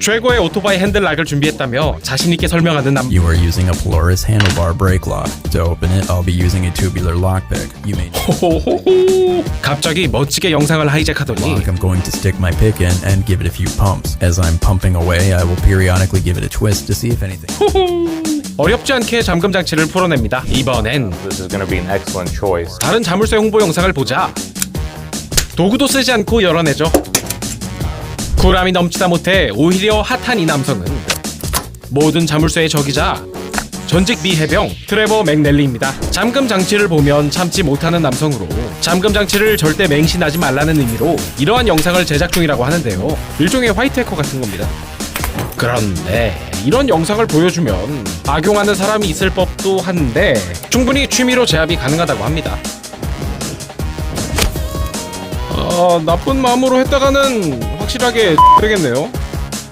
최고의 오토바이 핸들락을 준비했다며 자신 있게 설명하는 남 You are using a Polaris handlebar brake lock. To open it, I'll be using a tubular lockpick. You may 호호호호 갑자기 멋지게 영상을 하이잭하더니 lock. I'm going to stick my pick in and give it a few pumps. As I'm pumping away, I will periodically give it a twist to see if anything. 어렵지 않게 잠금 장치를 풀어냅니다. 이번엔 This is going to be an excellent choice. 다른 자물쇠 홍보 영상을 보자. 도구도 쓰지 않고 열어내죠. 쿨함이 넘치다 못해 오히려 핫한 이 남성은 모든 자물쇠의 적이자 전직 미 해병 트레버 맥넬리입니다. 잠금 장치를 보면 참지 못하는 남성으로 잠금 장치를 절대 맹신하지 말라는 의미로 이러한 영상을 제작 중이라고 하는데요. 일종의 화이트 해커 같은 겁니다. 그런데 이런 영상을 보여주면 악용하는 사람이 있을 법도 한데 충분히 취미로 제압이 가능하다고 합니다. 어, 나쁜 마음으로 했다가는 확실하게 되겠네요.